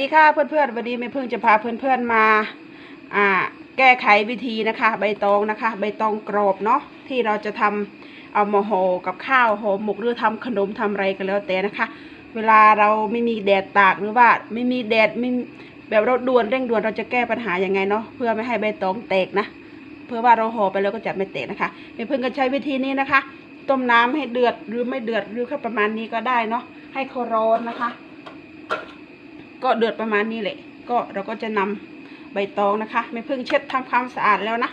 ดีค่ะเพื่อนๆวันนี้แม่พึ่งจะพาเพื่อนๆมาอ่าแก้ไขวิธีนะคะ ใบตองนะคะ ใบตองกรอบเนาะที่เราจะทำเอามาห่อกับข้าวห่อหมกหรือทำขนมทำอะไรก็แล้วแต่นะคะ เวลาเราไม่มีแดดตากหรือว่าไม่มีแดดไม่แบบเราด่วนเร่งด่วนเราจะแก้ปัญหายังไงเนาะเพื่อไม่ให้ใบตองแตกนะเพื่อว่าเราห่อไปแล้วก็จะไม่แตกนะคะแม่พึ่งก็ใช้วิธีนี้นะคะ ต้มน้ำให้เดือดหรือไม่เดือดหรือแค่ประมาณนี้ก็ได้เนาะให้เขาร้อนนะคะ ก็เดือดประมาณนี้แหละ ก็เราก็จะนำใบตองนะคะ ไม่เพิ่งเช็ดทำความสะอาดแล้วนะ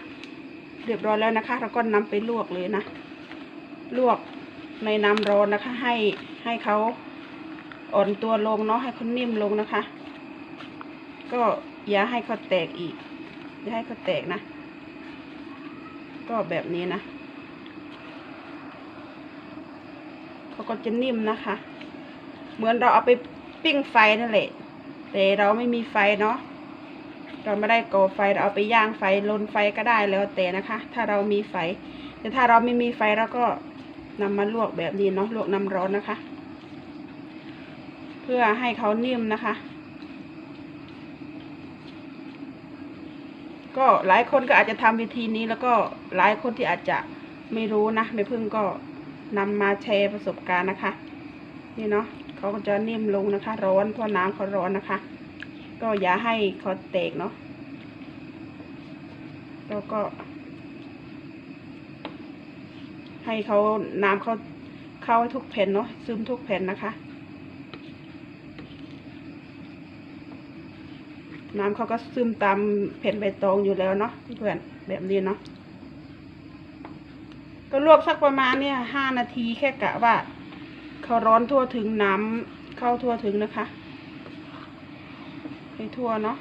เรียบร้อยแล้วนะคะ เราก็นำไปลวกเลยนะ ลวกในน้ำร้อนนะคะ ให้ให้เขาอ่อนตัวลงเนาะให้เขานิ่มลงนะคะ ก็อย่าให้เขาแตกอีก อย่าให้เขาแตกนะ ก็แบบนี้นะเขาก็จะนิ่มนะคะ เหมือนเราเอาไปปิ้งไฟนั่นแหละ แต่เราไม่มีไฟเนาะเราไม่ได้ก่อไฟเราเอาไปย่างไฟลนไฟก็ได้แล้วแต่นะคะ ถ้าเรามีไฟ แต่ถ้าเราไม่มีไฟเราก็นำมาลวกแบบนี้เนาะลวกน้ำร้อนนะคะ เพื่อให้เขานิ่มนะคะ ก็หลายคนก็อาจจะทำวิธีนี้แล้วก็หลายคนที่อาจจะไม่รู้นะไม่พึ่งก็นำมาแชร์ประสบการณ์นะคะ นี่เนาะ เขาก็จะนิ่มลงนะคะ ร้อนเพราะน้ำเขาร้อนนะคะ ก็อย่าให้เขาแตกเนาะแล้วก็ ให้เขาน้ำเขาเข้าทุกแผ่นเนาะซึมทุกแผ่นนะคะ น้ำเขาก็ซึมตามแผ่นใบตองอยู่แล้วเนาะเพื่อนแบบนี้เนาะก็ลวกสักประมาณเนี่ยห้านาทีแค่กะว่า เขาร้อนทั่วถึงน้ำเข้าทั่วถึงนะคะให้ทั่วเนาะ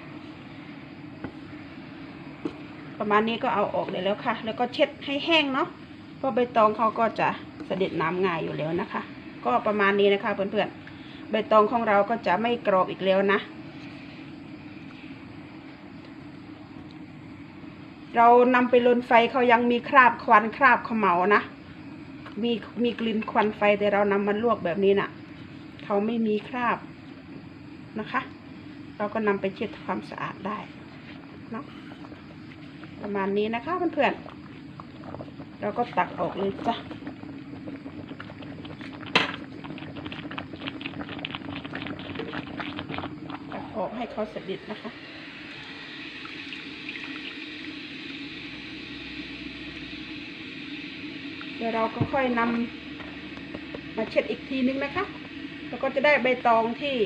ประมาณนี้ก็เอาออกเลยแล้วค่ะ แล้วก็เช็ดให้แห้งเนาะเพราะใบตองเขาก็จะเสด็จน้ำง่ายอยู่แล้วนะคะ ก็ประมาณนี้นะคะเพื่อนๆใบตองของเราก็จะไม่กรอบอีกแล้วนะ เรานำไปลนไฟเขายังมีคราบควันคราบขมเหลานะ มีมีกลิ่นควันไฟแต่เรานำมาลวกแบบนี้น่ะ เขาไม่มีคราบนะคะ เราก็นำไปเช็ดความสะอาดได้เนาะประมาณนี้นะคะเพื่อนๆเราก็ตักออกเลยจ้ะตักออกให้เขาสนิทนะคะ ดี๋ยวเราก็ค่อยนำมาเช็ดอีกทีนึงนะคะ แล้วก็จะได้ใบตองที่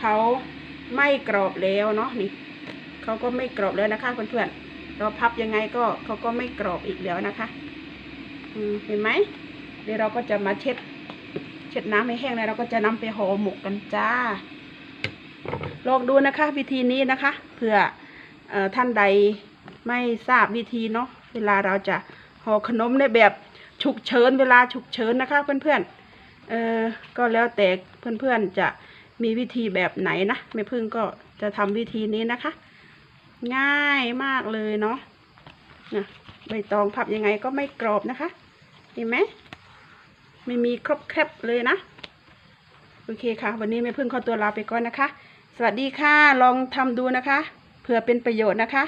เขาไม่กรอบแล้วเนาะนี่เขาก็ไม่กรอบแล้วนะคะเพื่อนๆเราพับยังไงก็เขาก็ไม่กรอบอีกแล้วนะคะเห็นไหมเดี๋ยวเราก็จะมาเช็ด เช็ดน้ำให้แห้งแล้วเราก็จะนำไปห่อหมกกันจ้า ลองดูนะคะ วิธีนี้นะคะเผื่ออท่านใดไม่ทราบวิธีเนาะเวลาเราจะห่อขนมในแบบ ฉุกเฉินเวลาฉุกเฉินนะคะ เพื่อนๆเออก็แล้วแต่เพื่อนๆจะมีวิธีแบบไหนนะแม่พึ่งก็จะทำวิธีนี้นะคะ ง่ายมากเลยเนาะนะใบตองพับยังไงก็ไม่กรอบนะคะ เห็นไหมไม่มีครบแคบเลยนะ โอเคค่ะ วันนี้แม่พึ่งขอตัวลาไปก่อนนะคะ สวัสดีค่ะ ลองทำดูนะคะ เผื่อเป็นประโยชน์นะคะ